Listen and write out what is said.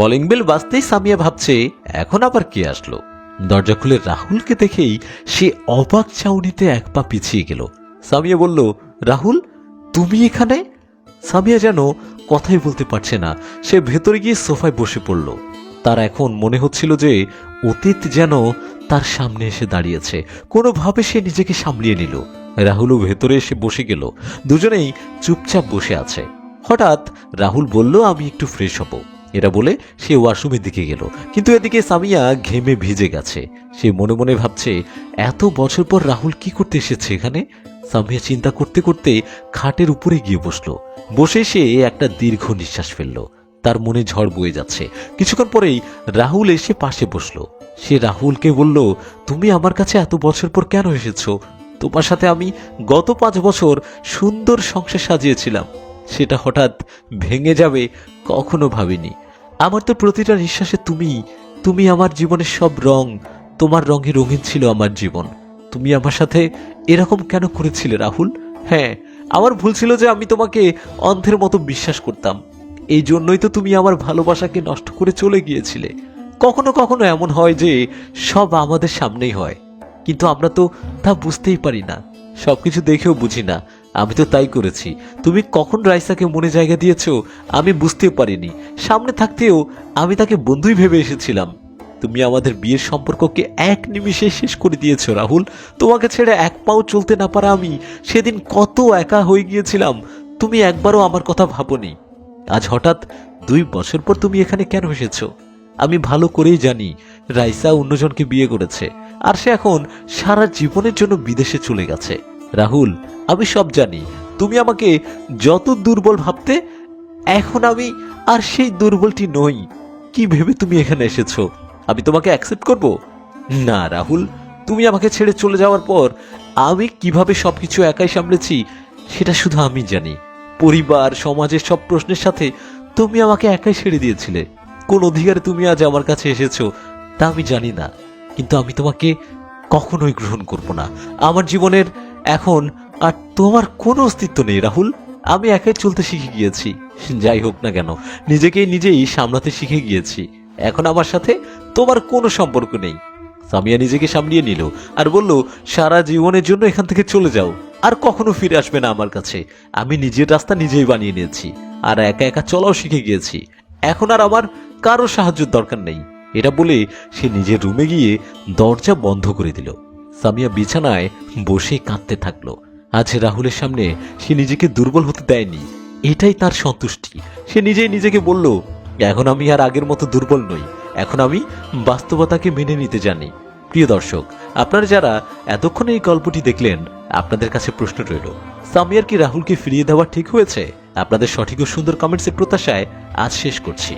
Calling bell বাজতেই Samia ভাবছে, এখন আবার কে আসলো? দরজা খুলে রাহুলকে দেখেই সে অবাক চাউনিতে এক পা পিছিয়ে গেল। সামিয়া বলল, রাহুল, তুমি এখানে? সামিয়া যেন কথাই বলতে পারছে না, সে ভেতরে গিয়ে সোফায় বসে পড়ল। তার এখন মনে হচ্ছিল যে অতীত যেন তার সামনে এসে দাঁড়িয়েছে, কোনোভাবে সে নিজেকে সামলিয়ে নিল। রাহুলও ভেতরে এসে বসে গেল, দুজনেই চুপচাপ বসে আছে। হঠাৎ রাহুল বলল, আমি একটু ফ্রেশ হব। এটা বলে সে ওয়াশরুমের দিকে গেল। কিন্তু এদিকে সামিয়া ঘেমে ভিজে গেছে। সে মনে মনে ভাবছে, এত বছর পর রাহুল কি করতে এসেছে এখানে? সামিয়া চিন্তা করতে করতে খাটের উপরে গিয়ে বসল। বসে সে একটা দীর্ঘ নিঃশ্বাস ফেলল। তার মনে ঝড় বয়ে যাচ্ছে। কিছুক্ষণ পরেই রাহুল এসে পাশে বসল। সে রাহুলকে বলল, তুমি আমার কাছে এত বছর পর কেন এসেছ? তোমার সাথে আমি গত পাঁচ বছর সুন্দর সংসার সাজিয়েছিলাম। সেটা হঠাৎ ভেঙে যাবে, কখনো ভাবিনি। আমার তো প্রতিটা নিঃশ্বাসে তুমি তুমি আমার জীবনের সব রং, তোমার রঙে রঙিন ছিল আমার জীবন। তুমি আমার সাথে এরকম কেন করেছিলে, রাহুল? হ্যাঁ আমার ভুল ছিল যে আমি তোমাকে অন্ধের মতো বিশ্বাস করতাম। এই জন্যই তো তুমি আমার ভালোবাসাকে নষ্ট করে চলে গিয়েছিলে। কখনো কখনো এমন হয় যে সব আমাদের সামনেই হয়। কিন্তু আমরা তো তা বুঝতেই পারি না। সবকিছু দেখেও বুঝি না আমি তো তাই করেছি। তুমি কখন রাইসাকে মনে জায়গা দিয়েছ, আমি বুঝতেও পারিনি। সামনে থাকতেও আমি তাকে বন্ধুই ভেবে এসেছিলাম। তুমি আমাদের বিয়ের সম্পর্ককে এক নিমিষে শেষ করে দিয়েছ, রাহুল। তোমাকে ছেড়ে এক পাও চলতে না পারা আমি সেদিন কত একা হয়ে গিয়েছিলাম। তুমি একবারও আমার কথা ভাবনি। আজ হঠাৎ দুই বছর পর তুমি এখানে কেন এসেছ? আমি ভালো করেই জানি রাইসা অন্যজনকে বিয়ে করেছে, আর সে এখন সারা জীবনের জন্য বিদেশে চলে গেছে। রাহুল আমি সব জানি। তুমি আমাকে যত দুর্বল ভাবতে, এখন আমি আর সেই দুর্বলটি নই। কি ভেবে তুমি এখানে এসেছ? আমি তোমাকে অ্যাকসেপ্ট করব? না, রাহুল। তুমি আমাকে ছেড়ে চলে যাওয়ার পর আমি কীভাবে সবকিছু একাই সামলেছি, সেটা শুধু আমি জানি। পরিবার, সমাজের সব প্রশ্নের সাথে তুমি আমাকে একাই ছেড়ে দিয়েছিলে। কোন অধিকারে তুমি আজ আমার কাছে এসেছ, তা আমি জানি না। কিন্তু আমি তোমাকে কখনোই গ্রহণ করব না। আমার জীবনের এখন আর তোমার কোনো অস্তিত্ব নেই, রাহুল। আমি একাই চলতে শিখে গিয়েছি। যাই হোক না কেন নিজেকে নিজেই সামলাতে শিখে গিয়েছি। এখন আমার সাথে তোমার কোনো সম্পর্ক নেই। সামিয়া নিজেকে সামলিয়ে নিল আর বলল, সারা জীবনের জন্য এখান থেকে চলে যাও। আর কখনো ফিরে আসবে না আমার কাছে। আমি নিজের রাস্তা নিজেই বানিয়ে নিয়েছি। আর একা একা চলাও শিখে গিয়েছি। এখন আর আমার কারও সাহায্যের দরকার নেই। এটা বলে সে নিজের রুমে গিয়ে দরজা বন্ধ করে দিল। সামিয়া বিছানায় বসে কাঁদতে থাকল। আজ রাহুলের সামনে সে নিজেকে দুর্বল হতে দেয়নি। এটাই তার সন্তুষ্টি। সে নিজেই নিজেকে বলল, এখন আমি আর আগের মতো দুর্বল নই। এখন আমি বাস্তবতাকে মেনে নিতে জানি। প্রিয় দর্শক, আপনারা যারা এতক্ষণ এই গল্পটি দেখলেন, আপনাদের কাছে প্রশ্ন রইল, সামিয়ার কি রাহুলকে ফিরিয়ে দেওয়া ঠিক হয়েছে? আপনাদের সঠিক ও সুন্দর কমেন্টসের প্রত্যাশায় আজ শেষ করছি।